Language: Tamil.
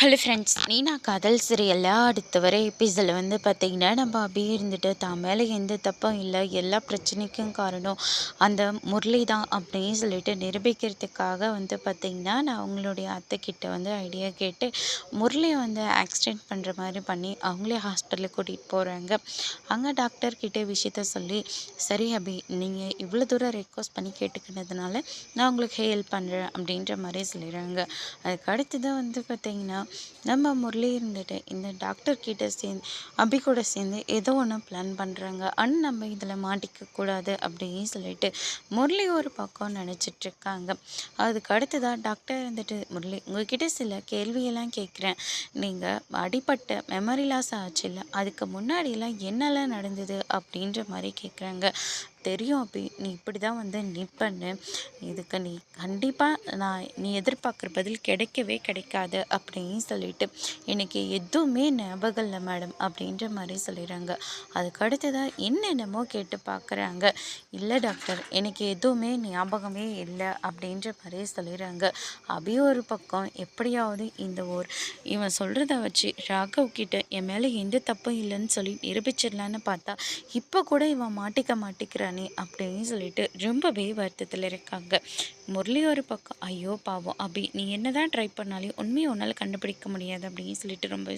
ஹலோ ஃப்ரெண்ட்ஸ் நீனா காதல் சீரியலில் அடுத்த வர எபிசோடில் வந்து பார்த்திங்கன்னா நம்ம அபி இருந்துட்டு தான் மேலே எந்த தப்பும் இல்லை எல்லா பிரச்சனைக்கும் காரணம் அந்த முரளி தான் அப்படின்னு சொல்லிட்டு நிரூபிக்கிறதுக்காக வந்து பார்த்திங்கன்னா நான் அவங்களுடைய அத்தைக்கிட்ட வந்து ஐடியா கேட்டு முரளியை வந்து ஆக்சிடெண்ட் பண்ணுற மாதிரி பண்ணி அவங்களே ஹாஸ்பிட்டலுக்கு கூட்டிகிட்டு போகிறாங்க அங்கே டாக்டர்கிட்ட விஷயத்த சொல்லி சரி அபி நீங்கள் இவ்வளோ தூரம் ரெக்வஸ்ட் பண்ணி கேட்டுக்கினதுனால நான் உங்களுக்கு ஹெல்ப் பண்ணுறேன் அப்படின்ற மாதிரி சொல்லிடுறாங்க. அதுக்கு அடுத்தது வந்து பார்த்திங்கன்னா நம்ம முரளி இருந்துட்டு இந்த டாக்டர் கிட்ட சேர்ந்து அபி கூட சேர்ந்து ஏதோ ஒன்று பிளான் பண்ணுறாங்க அண்ட் நம்ம இதில் மாட்டிக்கக்கூடாது அப்படின்னு சொல்லிட்டு முரளி ஒரு பக்கம் நினச்சிட்ருக்காங்க அதுக்கு அடுத்ததாக டாக்டர் இருந்துட்டு முரளி உங்ககிட்ட சில கேள்வியெல்லாம் கேட்குறேன். நீங்கள் அடிப்பட்ட மெமரி லாஸ் ஆச்சு இல்லை அதுக்கு முன்னாடியெல்லாம் என்னெல்லாம் நடந்தது அப்படின்ற மாதிரி கேட்குறாங்க. தெரியும் அப்படி. நீ இப்படி தான் வந்து நிற்பன்னு இதுக்கு நீ கண்டிப்பாக நான் நீ எதிர்பார்க்குற பதில் கிடைக்கவே கிடைக்காது அப்படின்னு சொல்லிட்டு எனக்கு எதுவுமே ஞாபகம் இல்லை மேடம் அப்படின்ற மாதிரி சொல்லிடுறாங்க. அதுக்கு அடுத்ததாக என்னென்னமோ கேட்டு பார்க்குறாங்க இல்லை டாக்டர் எனக்கு எதுவுமே ஞாபகமே இல்லை அப்படின்ற மாதிரி சொல்லிடுறாங்க. அபி ஒரு பக்கம் எப்படியாவது இந்த ஊர் இவன் சொல்கிறத வச்சு ராகவ் கிட்ட என் மேலே எந்த தப்பும் இல்லைன்னு சொல்லி நிரூபிச்சிடலான்னு பார்த்தா இப்போ கூட இவன் மாட்டிக்க மாட்டிக்கிறான் தானே அப்படின்னு சொல்லிட்டு ரொம்பவே வருத்தத்தில் இருக்காங்க. முரளி ஒரு பக்கம் ஐயோ பாவம் அபி நீ என்ன தான் ட்ரை பண்ணாலும் உண்மையை உன்னால் கண்டுபிடிக்க முடியாது அப்படின்னு சொல்லிட்டு ரொம்ப